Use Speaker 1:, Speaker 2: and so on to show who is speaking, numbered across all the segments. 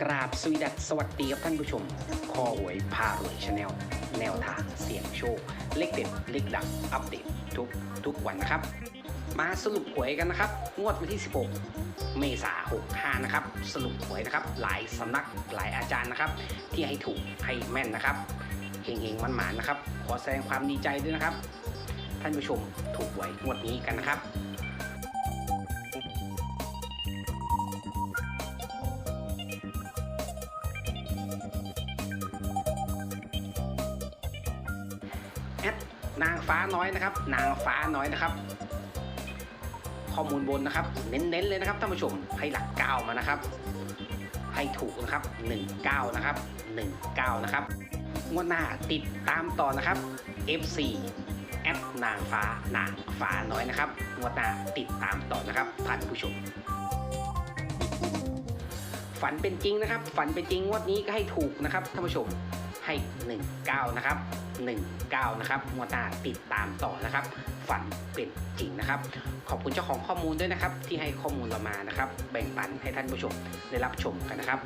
Speaker 1: กราบสวีดัสสวัสดีครับท่านผู้ชม คอหวยพารวยชาแนลแนวทางเสี่ยงโชค เลขเด็ด เลขดัง อัปเดตทุกทุกวันนะครับ มาสรุปหวยกันนะครับ งวดวันที่ 16 เมษา65 นะครับ สรุปหวยนะครับ หลายสำนักหลายอาจารย์นะครับ ที่ให้ถูกให้แม่นนะครับเฮงๆมันหมานนะครับ ขอแสดงความดีใจด้วยนะครับ ท่านผู้ชมถูกหวยงวดนี้กันนะครับ แอดนางฟ้าน้อยนะครับ นางฟ้าน้อยนะครับ ข้อมูลบนนะครับ เน้นๆเลยนะครับท่านผู้ชมให้หลักเก้ามานะครับ ให้ถูกนะครับ19นะครับ19นะครับงวดหน้าติดตามต่อนะครับ FC แอดนางฟ้านางฟ้าน้อยนะครับงวดหน้าติดตามต่อนะครับท่านผู้ชม ฝันเป็นจริงนะครับ ฝันเป็นจริงงวดนี้ก็ให้ถูกนะครับท่านผู้ชมให้ 19 นะครับ 19 นะครับงวดหน้าติดตามต่อนะครับ ฝันเป็นจริงนะครับ ขอบคุณเจ้าของข้อมูลด้วยนะครับ ที่ให้ข้อมูลเรามานะครับ แบ่งปันให้ท่านผู้ชมได้รับชมกันนะครับ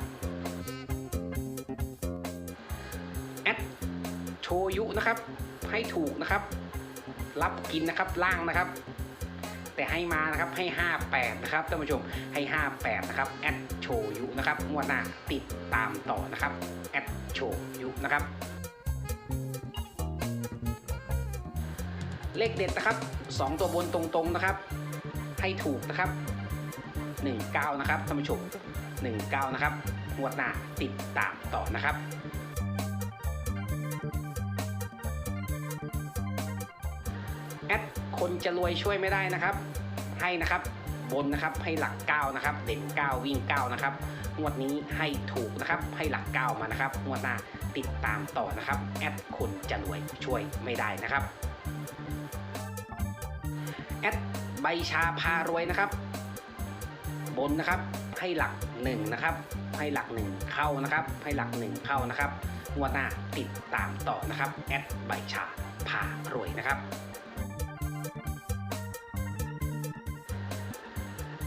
Speaker 1: แอดโชยุนะครับ ให้ถูกนะครับ รับกินนะครับล่างนะครับ แต่ให้มานะครับให้ 58 นะครับท่านผู้ชมให้ 58 นะครับแอดโชยุนะครับงวดหน้าติดตามต่อนะครับแอดโชยุนะครับ เลขเด็ดนะครับ 2 ตัวบนตรงๆนะครับ ให้ถูกนะครับ 19 นะครับท่านผู้ชม19 นะครับงวดหน้าติดตามต่อนะครับแอดคนจะรวยช่วยไม่ได้นะครับ ให้นะครับบนนะครับให้หลัก 9 นะครับ เด่น 9 วิ่ง 9 นะครับงวดนี้ให้ถูกนะครับ ให้หลัก 9 มานะครับงวดหน้าติดตามต่อนะครับ แอดคนจะรวยช่วยไม่ได้นะครับ ดใบชาพารวยนะครับ บนนะครับให้หลัก1นะครับให้หลัก 1 เข้านะครับ ให้หลัก 1 เข้านะครับงวดหน้าติดตามต่อนะครับแอดใบชาพารวยนะครับ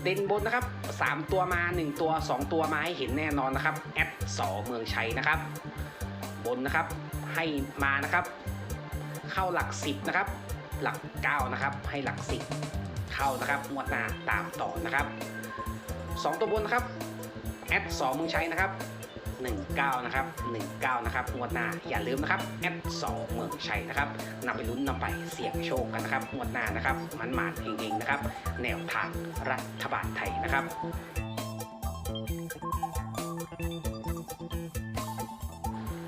Speaker 1: เด่นบนนะครับ 3 ตัวมา 1 ตัว 2 ตัวมาให้เห็นแน่นอนนะครับแอดสอเมืองชัยนะครับ บนนะครับให้มานะครับ เข้าหลัก 10 นะครับ หลัก 9 นะครับ ให้หลัก 10 เข้านะครับงวดหน้าตามต่อนะครับ 2 ตัวบนนะครับแอดสอเมืองชัยนะครับ 19 นะครับ 19 นะครับงวดหน้าอย่าลืมนะครับแอด2เมืองชัยนะครับนำไปลุ้นนำไปเสี่ยงโชคกันนะครับงวดหน้านะครับมันหมานเฮงๆนะครับ แนวทางรัฐบาลไทยนะครับ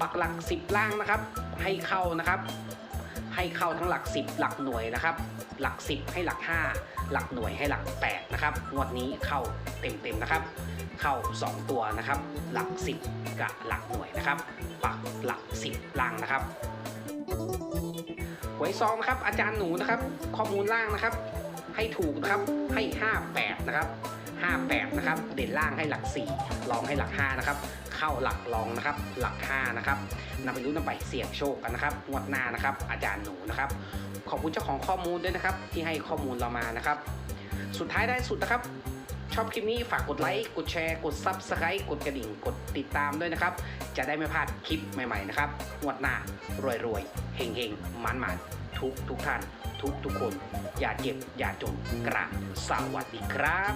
Speaker 1: ปักหลัก 10 ล่างนะครับ ให้เข้านะครับ ให้เข้าทั้งหลัก 10 หลักหน่วยนะครับ หลัก 10 ให้หลัก 5 หลักหน่วยให้หลัก 8 นะครับ งวดนี้เข้าเต็มๆนะครับ เข้า 2 ตัวนะครับ หลัก 10 กับหลักหน่วยนะครับ ปักหลัก 10ล่างนะครับหวยซองนะครับ อาจารย์หนูนะครับ ข้อมูลล่างนะครับ ให้ถูกนะครับ ให้ 58 นะครับ 58 นะครับ เด่นล่างให้หลัก 4 รองให้หลัก 5 นะครับ เข้าหลักรองนะครับ หลัก5นะครับนำไปรู้นำไปเสี่ยงโชคกันนะครับงวดหน้านะครับ อาจารย์หนูนะครับ ขอบคุณเจ้าของข้อมูลด้วยนะครับ ที่ให้ข้อมูลเรามานะครับ สุดท้ายได้สุดนะครับ ชอบคลิปนี้ฝากกดไลค์กดแชร์กด Subscribe กดกระดิ่งกดติดตามด้วยนะครับ จะได้ไม่พลาดคลิปใหม่ๆนะครับงวดหน้ารวยรวยๆเฮงเฮงมันมันๆทุกทุกท่านทุกทุกคน อย่าเจ็บอย่าจนกราบสวัสดีครับ